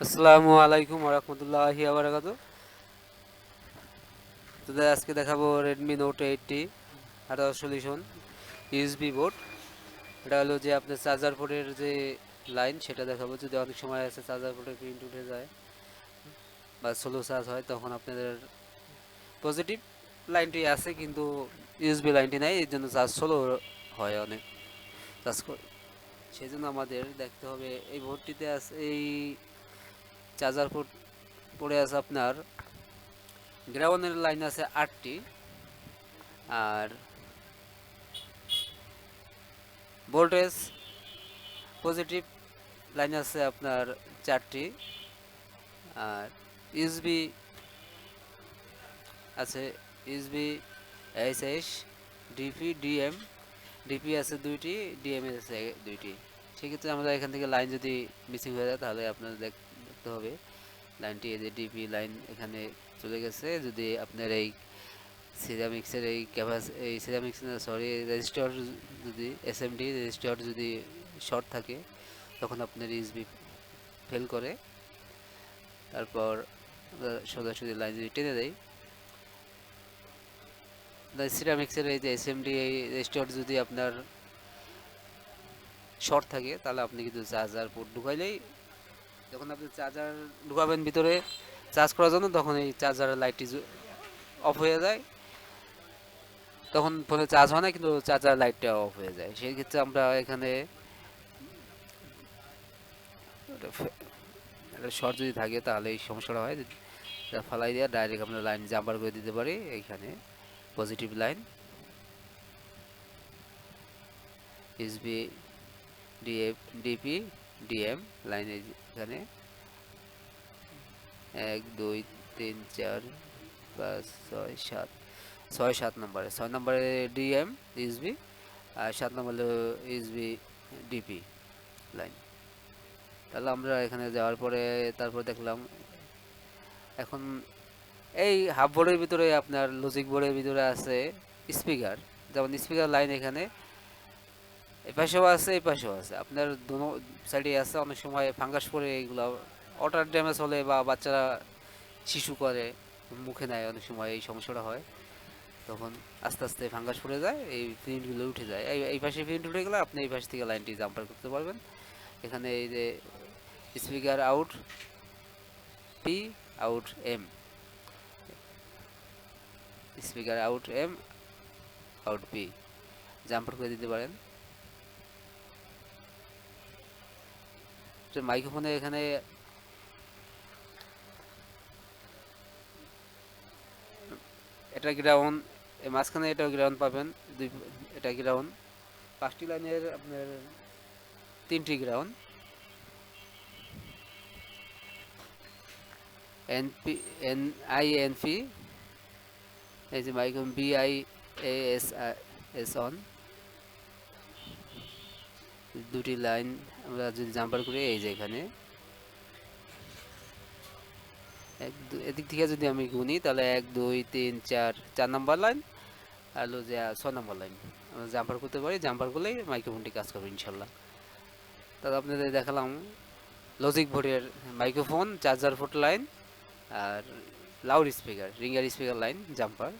আসসালামু আলাইকুম ওরহমতুল্লাহি আবরাকাতু তোদের আজকে দেখাবো রেডমি নোট এইটটি আরও সলিউশন ইউএসবি বোর্ড এটা হলো যে আপনার চার্জার পোর্টের যে লাইন সেটা দেখাবো। যদি অনেক সময় আছে চার্জার পোর্টের প্রিন্ট উঠে যায় বা স্লো চার্জ হয়, তখন আপনাদের পজিটিভ লাইনটি আছে, কিন্তু ইউএসবি লাইনটি নাই এর জন্য চার্জ স্লো হয় অনেক। চার্জ করে সেই জন্য আমাদের দেখতে হবে এই বোর্ডটিতে আছে এই চার্জার পোর্ট পড়ে আছে আপনার। গ্রাউন্ডের লাইন আছে আটটি। আর ভোল্টেজ পজিটিভ লাইন আছে আপনার চারটি। আর ইউএসবি আছে, USB H S, DP, DM. DP আছে দুইটি ডিএম আছে দুইটি। সেক্ষেত্রে আমরা এখান থেকে লাইন যদি মিসিং হয়ে যায়, তাহলে আপনার দেখতে হবে। লাইনটি এই যে ডিপি লাইন এখানে চলে গেছে। যদি আপনার এই সিরামিক্সের এই ক্যাপাস এই সিরামিক্স না সরি রেজিস্টার যদি এসএমডি রেজিস্টার যদি শর্ট থাকে, তখন আপনার ইউএসবি ফেল করে। তারপর সোজাসুজি লাইন যদি টেনে দেয় সিরামিক্সের এই যে এসএমডি এই রেজিস্টার যদি আপনার শর্ট থাকে, তাহলে আপনি কিন্তু চার্জার পোর্ট ঢুকাইলেই যখন আপনি চার্জার ঢুকাবেন ভিতরে চার্জ করার জন্য, তখন এই চার্জারের লাইটটি অফ হয়ে যায়। তখন ফোনে চার্জ হয় না, কিন্তু চার্জার লাইটটা অফ হয়ে যায়। সেই ক্ষেত্রে আমরা এখানে শর্ট যদি থাকে, তাহলে এই সমস্যাটা হয় ফালাই দিয়ে ডাইরেক্ট আমরা লাইন জাম্পার করে দিতে পারি, এইখানে positive line SB DF DP DM, line এখানে। এক, দুই, তিন, চার, পাঁচ, ছয়, সাত। ছয়, সাত নম্বরে। ছয় নম্বরে ডিএম, ইসবি, আর সাত নম্বরে ইসবি, ডিপি লাইন। তাহলে আমরা এখানে যাওয়ার পরে তারপর দেখলাম, এখন এই হাফ বোর্ডের ভিতরে আপনার লজিক বোর্ডের ভিতরে আছে স্পিকার যেমন স্পিকার লাইন এখানে এই পাশেও আছে এই পাশেও আছে। আপনার দোনো সাইডে আছে, অনেক সময় ফাঙ্গাস পরে এইগুলো ওয়াটার ড্যামেজ হলে বা বাচ্চারা শিশু করে, মুখে নেয় অনেক সময় এই সমস্যাটা হয়। তখন আস্তে আস্তে ফাঙ্গাস পড়ে যায়, এই প্রিন্টগুলো উঠে যায়। এই এই পাশে প্রিন্ট উঠে গেলে আপনি এই পাশ থেকে লাইনটি জাম্পার করতে পারবেন। এখানে এই যে speaker out P out M speaker out M out P jumper করে দিতে পারেন। মাইক্রোফোনে এখানে এটা গ্রাউন্ড মাঝখানে এটা গ্রাউন্ড পাবেন, দুই, এটা গ্রাউন্ড পাঁচটি লাইনের আপনার তিনটি ground NP N I N P এই যে microphone B I S S on দুটি লাইন আমরা যদি জাম্পার করি, এই যে এখানে। এক এদিক থেকে যদি আমি গুনি, তাহলে এক, দুই, তিন, চার চার নাম্বার লাইন আর হলো যে ছয় নাম্বার লাইন। আমরা জাম্পার করতে পারি, জাম্পার করলেই মাইক্রোফোনটি কাজ করবে, ইনশাল্লাহ। তাহলে আপনাদের দেখালাম লজিক বোর্ডের মাইক্রোফোন চার্জার ফোট লাইন আর loud speaker ringer speaker line jumper